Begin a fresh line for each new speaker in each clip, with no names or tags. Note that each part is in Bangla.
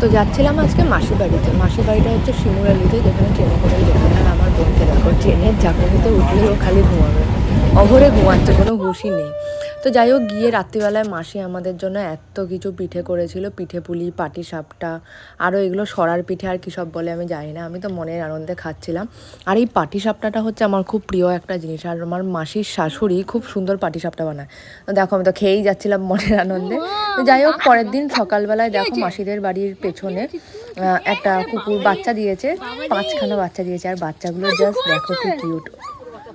তো যাচ্ছিলাম আজকে মাসির বাড়িতে। মাসির বাড়িটা হচ্ছে শিমুরালিতে যেখানে ট্রেনে করে যেখানে আর আমার বোনকে দেখো ট্রেনের জাগরিতে উঠলেও খালি ঘুমাবে। অভরে ঘুমাচ্ছে, কোনো হুশই নেই। তো যাই হোক, গিয়ে রাত্রিবেলায় মাসি আমাদের জন্য এত কিছু পিঠে করেছিল, পিঠে পুলি, পাটি সাপটা আরও এগুলো সরার পিঠে আর কী সব বলে আমি জানি না, আমি তো মনের আনন্দে খাচ্ছিলাম। আর এই পাটি সাপটাটা হচ্ছে আমার খুব প্রিয় একটা জিনিস, আর আমার মাসির শাশুড়ি খুব সুন্দর পাটি সাপটা বানায়। দেখো, আমি তো খেয়েই যাচ্ছিলাম মনের আনন্দে। তো যাই হোক, পরের দিন সকালবেলায় দেখো মাসিদের বাড়ির পেছনে একটা কুকুর বাচ্চা দিয়েছে, পাঁচখানা বাচ্চা দিয়েছে, আর বাচ্চাগুলো জাস্ট দেখো কি কিউট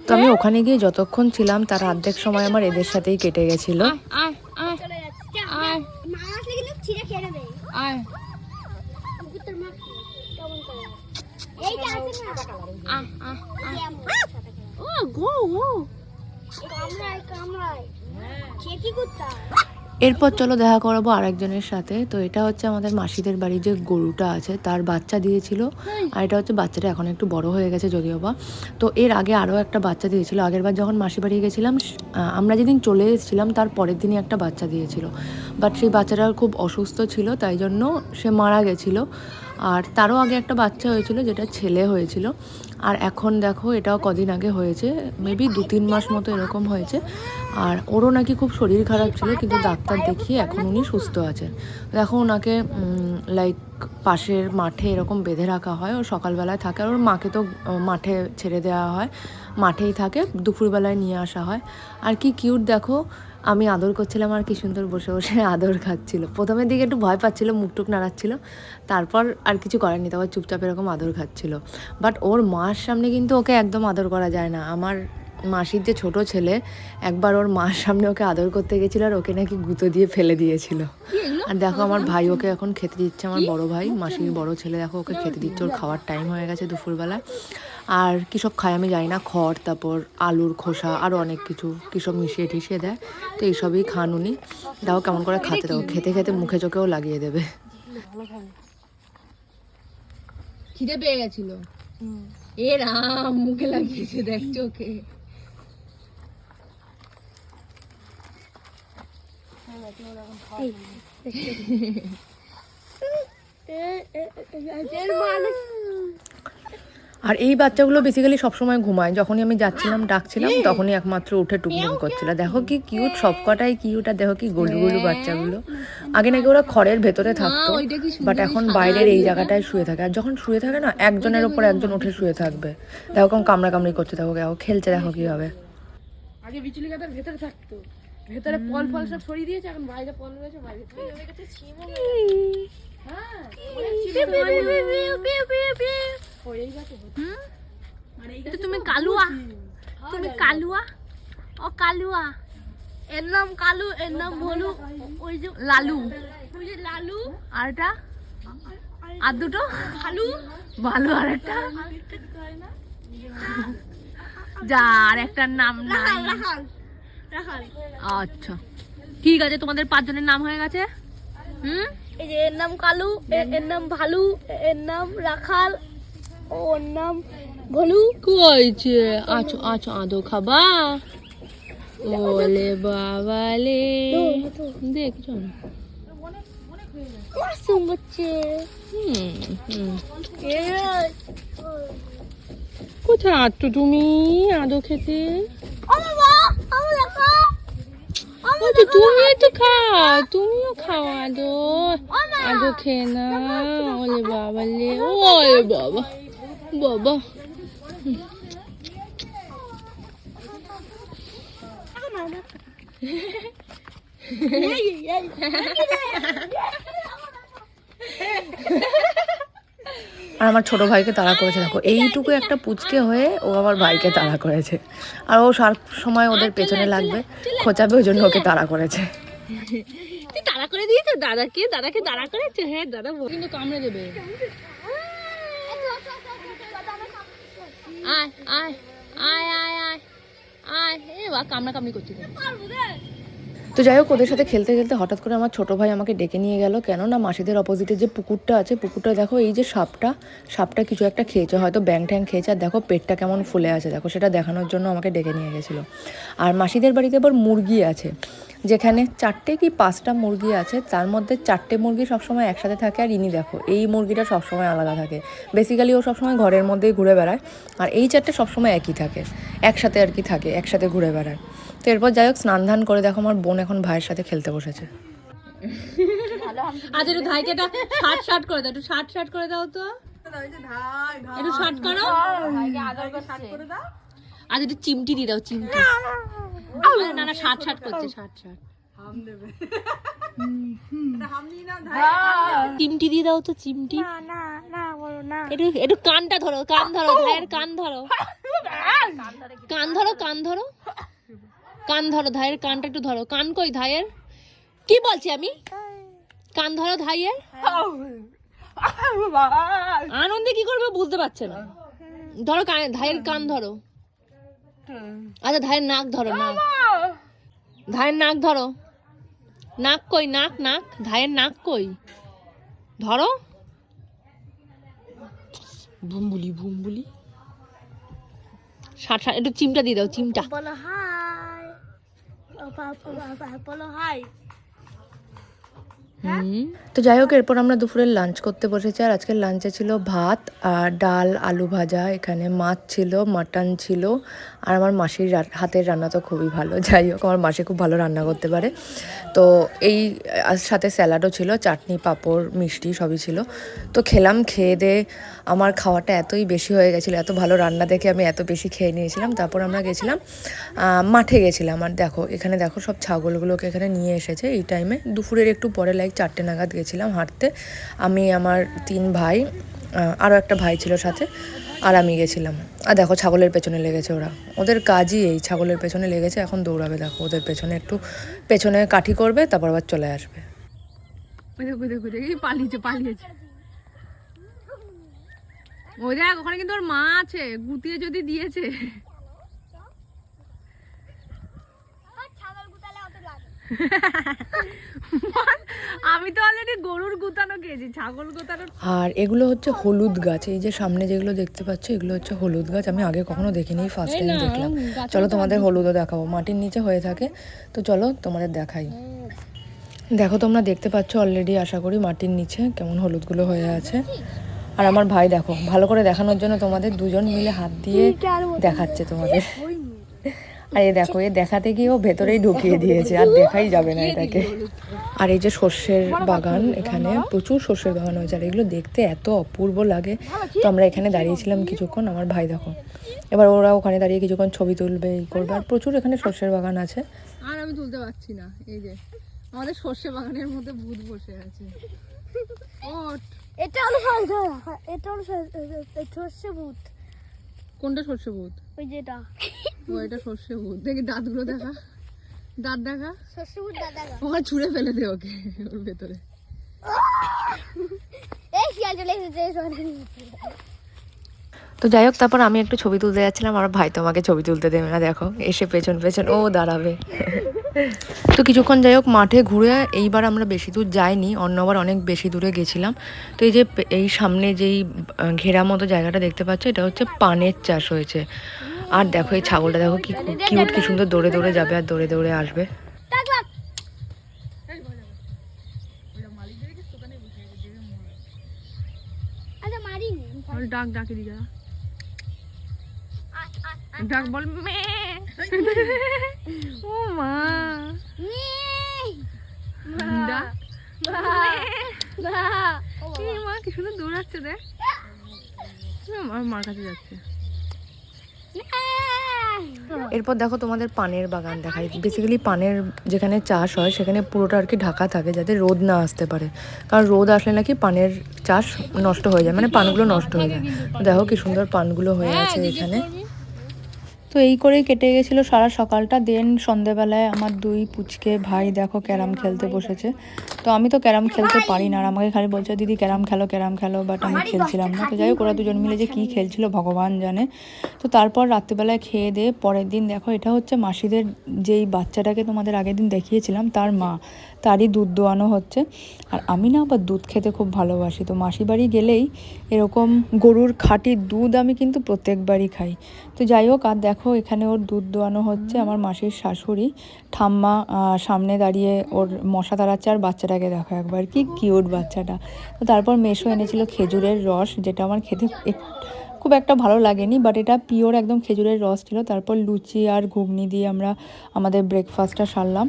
তো আমি ওখানে গিয়ে যতক্ষণ ছিলাম তার অর্ধেক সময় আমার এদের সাথেই কেটে গেছিল।
আয় আয়
চলে যাচ্ছে।
আয়।
মা আসলে কিন্তু ছিঁড়ে খেয়ে নেবে
আয়।
কুকুরটার মা কেমন করে এইটা আছে না?
আয় আয়
কেমন
ও গো ও
কামড়ায় কামড়ায়। সে কি কুত্তা?
এরপর চলো দেখা করাবো আরেকজনের সাথে। তো এটা হচ্ছে আমাদের মাসিদের বাড়ি যে গরুটা আছে, তার বাচ্চা দিয়েছিল। আর এটা হচ্ছে বাচ্চাটা এখন একটু বড় হয়ে গেছে যদিও বা। তো এর আগে আরও একটা বাচ্চা দিয়েছিল। আগের বার যখন মাসি বাড়ি গেছিলাম আমরা যেদিন চলে এসেছিলাম, তার পরের দিনই একটা বাচ্চা দিয়েছিল। বাট সেই বাচ্চাটার খুব অসুস্থ ছিল, তাই জন্য সে মারা গেছিল। আর তারও আগে একটা বাচ্চা হয়েছিল, যেটা ছেলে হয়েছিল। আর এখন দেখো, এটাও কদিন আগে হয়েছে মেবি দু তিন মাস মতো এরকম হয়েছে। আর ওরও নাকি খুব শরীর খারাপ ছিল, কিন্তু ডাক্তার দেখিয়ে এখন উনি সুস্থ আছেন। দেখো, ওনাকে লাইক পাশের মাঠে এরকম বেঁধে রাখা হয়, ও সকালবেলায় থাকে, আর ওর মাকে তো মাঠে ছেড়ে দেওয়া হয়। মাঠেই থাকে, দুপুরবেলায় নিয়ে আসা হয়। আর কি কিউট দেখো আমি আদর করছিলাম আর কি সুন্দর বসে বসে আদর খাচ্ছিল। প্রথমের দিকে একটু ভয় পাচ্ছিল, মুখটুক নাড়াচ্ছিল। তারপর আর কিছু করেনি, তারপর চুপচাপ এরকম আদর খাচ্ছিল। বাট ওর মার সামনে কিন্তু ওকে একদম আদর করা যায় না। আমার মাসির যে ছোট ছেলে একবার ওর মার সামনে ওকে আদর করতে গেছিল আর ওকে নাকি গুঁতো দিয়ে ফেলে দিয়েছিল। আর দেখো আমার ভাই ওকে এখন খেতে দিচ্ছে আমার বড় ভাই। মাসির বড় ছেলে দেখো ওকে খেতে দিচ্ছে ওর খাওয়ার টাইম হয়ে গেছে দুপুরবেলা। আর কী সব খায় আমি জানি না খড় তারপর আলুর খোসা আরও অনেক কিছু। কী সব মিশিয়ে টিশিয়ে দেয় তো এইসবই খান উনি। দেখো কেমন করে খাতে দাও। খেতে খেতে মুখে চোখেও লাগিয়ে দেবে।
খিদে পেয়ে গেছিল? এ রাম মুখে লাগিয়েছে দেখ চোখে।
আর এই বাচ্চাগুলো বেসিক্যালি সবসময় ঘুমায়। যখনই আমি যাচ্ছিলাম ডাকছিলাম তখনই একমাত্র উঠে টুকটুক করছিল। দেখো কি কিউট সবকটাই কিউট আর দেখো কি গলু গলু বাচ্চাগুলো। আগে নাকি ওরা খড়ের ভেতরে থাকতো বাট এখন বাইরের এই জায়গাটায় শুয়ে থাকে। আর যখন শুয়ে থাকে না একজনের ওপর একজন উঠে শুয়ে থাকবে। দেখো কেমন কামড়া কামড়ি করছে দেখো দেখো খেলছে দেখো কীভাবে।
আগে বিচুলি গাদার ভেতরে থাকতো। ভেতরে পল ফল সব সরিয়ে দিয়েছে এখন বাইরে পল রয়েছে বাইরে হ্যাঁ তুমি কালুয়া। তুমি কালুয়া? ও কালুয়া। এর নাম কালু এর নাম ভলু ওই যে লালু। ওই যে লালু। আর এটা? আর দুটো? ভালু। ভালু আর একটা? যা আর একটার নাম নাই। আচ্ছা। ঠিক আছে তোমাদের পাঁচজনের নাম হয়ে গেছে। হুম?
এই যে এর নাম কালু এর নাম ভালু এর নাম রাখাল ও ওর নাম ভলু।
কইছে আছো আছো আদো খাবা? ওলে বাবালে। দেখছ? না
মাসুম
কোথায় আছো তুমি আদো খেতে?
আমার
তো তুমি তো খাও তুমিও খাও আদো আদো খেয়ে না ওলে বাবালে ওলে বাবা বাবা
আর আমার ছোট ভাইকে তাড়া করেছে। দেখো এইটুকু একটা পুচকে হয়ে ও আমার ভাইকে তাড়া করেছে। আর ও সব সময় ওদের পেছনে লাগবে খোঁচাবে ওই জন্য ওকে তাড়া করেছে।
তুই তাড়া করে দিয়েছ? দাদাকে? দাদাকে তাড়া করেছে? হ্যাঁ দাদা বল- কিন্তু কামড়ে দেবে। আয় আয় আয় আয় আয়। আয় এ বা কামড়া কামড়ি করছে?
তো যাই হোক, ওদের সাথে খেলতে খেলতে হঠাৎ করে আমার ছোট ভাই আমাকে ডেকে নিয়ে গেল। কেননা মাসিদের অপোজিটে যে পুকুরটা আছে, পুকুরটা দেখো, এই যে সাপটা সাপটা কিছু একটা খেয়েছে, হয়তো ব্যাং ট্যাং খেয়েছে। আর দেখো, পেটটা কেমন ফুলে আছে, দেখো, সেটা দেখানোর জন্য আমাকে ডেকে নিয়ে গেছিল। আর মাসিদের বাড়িতে আবার মুরগি আছে, যেখানে চারটে কি পাঁচটা মুরগি আছে, তার মধ্যে চারটে মুরগি সবসময় একসাথে থাকে আর ইনি দেখো, এই মুরগিটা সবসময় আলাদা থাকে। বেসিক্যালি ও সবসময় ঘরের মধ্যেই ঘুরে বেড়ায়, আর এই চারটে সবসময় একই থাকে, একসাথে আর কি থাকে, একসাথে ঘুরে বেড়ায়। তো এরপর যাই হোক, স্নান ধান করে দেখো আমার বোন এখন ভাইয়ের সাথে খেলতে বসেছে।
আজ একটু ধাইকে একটা শার্ট শার্ট করে দাও, একটু শার্ট শার্ট করে দাও তো। একটু শার্ট করো। আজ একটু চিমটি দিয়ে দাও, চিমটি। না না, শার্ট শার্ট করছে, শার্ট শার্ট। চিমটি দিয়ে দাও তো, চিমটি। একটু কানটা ধরো, কান ধরো, ভাইয়ের কান ধরো। কান ধরো কান ধরো। কান ধরো ধাইয়ের, কানটা একটু ধরো। কান কই ধাইয়ের? কি বলছি আমি? কান ধরো ধাইয়ের। আনন্দে কি করবে বুঝতে পারছে না। ধরো ধাইয়ের কান ধরো। আচ্ছা ধাইয়ের নাক ধরো, নাক। ধাইয়ের নাক ধরো। নাক কই, নাক নাক? ধাইয়ের নাক কই? ধরো। ভুম্বুলি ষাট ষাট, একটু চিমটা দিয়ে দাও, চিমটা।
বলো হাই বলো হাই
হুম
তো যাই হোক, এরপর আমরা দুপুরের লাঞ্চ করতে বসেছি। আর আজকের লাঞ্চে ছিল ভাত আর ডাল, আলু ভাজা। এখানে মাছ ছিল মাটন ছিল। আর আমার মাসির হাতের রান্না তো খুবই ভালো। যাই হোক, আমার মাসি খুব ভালো রান্না করতে পারে। তো এই সাথে স্যালাডও ছিল, চাটনি, পাঁপড়, মিষ্টি সবই ছিল। তো খেলাম, খেয়ে দিয়ে আমার খাওয়াটা এতই বেশি হয়ে গেছিল, এত ভালো রান্না দেখে আমি এত বেশি খেয়ে নিয়েছিলাম। তারপর আমরা গেছিলাম মাঠে গেছিলাম। আর দেখো, এখানে দেখো সব ছাগলগুলোকে এখানে নিয়ে এসেছে। এই টাইমে দুপুরের একটু পরে লাইক চারটে নাগাদ গেছিলাম হাঁটতে। আমি, আমার তিন ভাই আরও একটা ভাই ছিল সাথে, আর আমি গেছিলাম। আর দেখো, ছাগলের পেছনে লেগেছে ওরা। ওদের কাজই এই, ছাগলের পেছনে লেগেছে, এখন দৌড়াবে। দেখো, ওদের পেছনে একটু, পেছনে কাঠি করবে, তারপর আবার চলে আসবে।
পালিয়েছে পালিয়েছে। ওই দেখ, ওখানে কিন্তু ওর মা আছে, গুতিয়ে যদি দিয়েছে
ছাগল গুতালে অত লাগে
আমি তো অলরেডি গরুর গুতানো খেয়েছি ছাগল গুতানোর
আর এগুলো হচ্ছে হলুদ গাছ এই যে সামনে যেগুলো দেখতে পাচ্ছ এগুলো হচ্ছে হলুদ গাছ আমি আগে কখনো দেখিনি ফার্স্ট টাইম দেখলাম। চলো তোমাদের হলুদও দেখাবো মাটির নিচে হয়ে থাকে তো চলো তোমাদের দেখাই। দেখো তোমরা দেখতে পাচ্ছ অলরেডি আশা করি মাটির নিচে কেমন হলুদগুলো হয়ে আছে। আর আমার ভাই দেখো ভালো করে দেখানোর জন্য তোমাদের দুজন মিলে হাত দিয়ে দেখাচ্ছে তোমাদের। আর এ দেখো এ দেখাতে গিয়ে ও ভেতরেই ঢুকিয়ে দিয়েছে আর দেখাই যাবে না এটাকে। আর এই যে সর্ষের বাগান এখানে প্রচুর সর্ষের বাগান হয়েছে আর এগুলো দেখতে এত অপূর্ব লাগে। তো আমরা এখানে দাঁড়িয়েছিলাম কিছুক্ষণ আমার ভাই দেখো। এবার ওরা ওখানে দাঁড়িয়ে কিছুক্ষণ ছবি তুলবে এই করবে আর প্রচুর এখানে সর্ষের বাগান আছে।
আর আমি তুলতে পারছি না এই যে আমাদের সর্ষে বাগানের মধ্যে ভূত বসে আছে।
এটা হলো এটা হলো সর্ষে ভূত।
কোনটা সর্ষে ভূত?
ওই যেটা।
ও এটা সর্ষে ভূত দেখি দাঁতগুলো দেখা। দাঁত দেখা।
সর্ষে ভূত দাদা
ওখানে ছুঁড়ে ফেলে দে ওকে ওর ভেতরে।
এই শিয়াল চলে এসেছে
তো যাই হোক তারপর আমি একটু ছবি তুলতে যাচ্ছিলাম আমার ভাই তো আমাকে ছবি তুলতে দেবে না দেখো। এসে পেছন পেছন ও দাঁড়াবে। তো কিছুক্ষণ যাই হোক মাঠে ঘুরে এইবার আমরা বেশি দূর যাইনি অন্যবার অনেক বেশি দূরে গেছিলাম। তো এই যে এই সামনে যেই ঘেরা মতো জায়গাটা দেখতে পাচ্ছ এটা হচ্ছে পানের চাষ হয়েছে। আর দেখো এই ছাগলটা দেখো কি কিউট কি সুন্দর দৌড়ে দৌড়ে যাবে আর দৌড়ে দৌড়ে আসবে।
আচ্ছা
ডাক ডাকে দিগা ডাক বল মে ও মা মা কি সুন্দর দৌড়াচ্ছে দেখ। আমার মার কাছে যাচ্ছে।
এরপর দেখো তোমাদের পানের বাগান দেখাই। বেসিক্যালি পানের যেখানে চাষ হয় সেখানে পুরোটা আর কি ঢাকা থাকে যাতে রোদ না আসতে পারে। কারণ রোদ আসলে নাকি পানের চাষ নষ্ট হয়ে যায় মানে পানগুলো নষ্ট হয়ে যায়। দেখো কি সুন্দর পানগুলো হয়ে আছে এখানে।
তো এই করেই কেটে গেছিল সারা সকালটা। দেন সন্ধেবেলায় আমার দুই পুচকে ভাই দেখো ক্যারাম খেলতে বসেছে। তো আমি তো ক্যারাম খেলতে পারি না। আর আমাকে খালি বলছে দিদি ক্যারাম খেলো ক্যারাম খেলো বাট আমি খেলছিলাম না। তো যাই হোক ওরা দুজন মিলে যে কী খেলছিল ভগবান জানে। তো তারপর রাত্রিবেলায় খেয়ে দিয়ে পরের দিন দেখো এটা হচ্ছে মাসিদের যেই বাচ্চাটাকে তোমাদের আগের দিন দেখিয়েছিলাম তার মা। তারই দুধ দোয়ানো হচ্ছে। আর আমি না আবার দুধ খেতে খুব ভালোবাসি। তো মাসি বাড়ি গেলেই এরকম গরুর খাঁটির দুধ আমি কিন্তু প্রত্যেকবারই খাই। তো যাই হোক আর দেখো এখানে ওর দুধ দোয়ানো হচ্ছে আমার মাসির শাশুড়ি। ঠাম্মা সামনে দাঁড়িয়ে ওর মশা তাড়াচ্ছে আর বাচ্চাটাকে দেখো একবার কি কিউট বাচ্চাটা। তো তারপর মেশো এনেছিল খেজুরের রস যেটা আমার খেতে খুব একটা ভালো লাগেনি বাট এটা পিওর একদম খেজুরের রস ছিল। তারপর লুচি আর ঘুগনি দিয়ে আমরা আমাদের ব্রেকফাস্টটা সারলাম।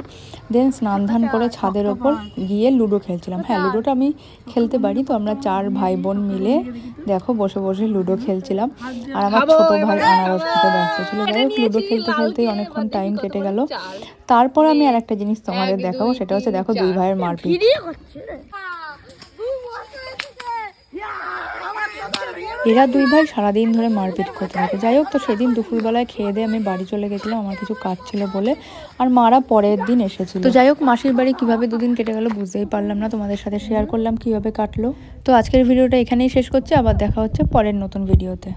দেন স্নান ধান করে ছাদের ওপর গিয়ে লুডো খেলছিলাম। হ্যাঁ লুডোটা আমি খেলতে পারি তো আমরা চার ভাই বোন মিলে দেখো বসে বসে লুডো খেলছিলাম। আর আমার ছোট ভাই আনারস খেতে ব্যস্ত ছিল। যাই হোক লুডো খেলতে খেলতে অনেকক্ষণ টাইম কেটে গেল। তারপর আমি আর একটা জিনিস তোমাদের দেখাবো সেটা হচ্ছে দেখো দুই ভাইয়ের মারপিট। এরা দুই ভাই সারাদিন ধরে মারপিট করতে থাকে। যাই হোক, তো সেদিন দুপুরবেলায় খেয়ে দিয়ে আমি বাড়ি চলে গেছিলাম, আমার কিছু কাজ ছিল বলে। আর মারা পরের দিন এসেছিল। তো যাই হোক, মাসির বাড়ি কীভাবে দুদিন কেটে গেল বুঝতেই পারলাম না, তোমাদের সাথে শেয়ার করলাম কীভাবে কাটলো। তো আজকের ভিডিওটা এখানেই শেষ করছি, আবার দেখা হচ্ছে পরের নতুন ভিডিওতে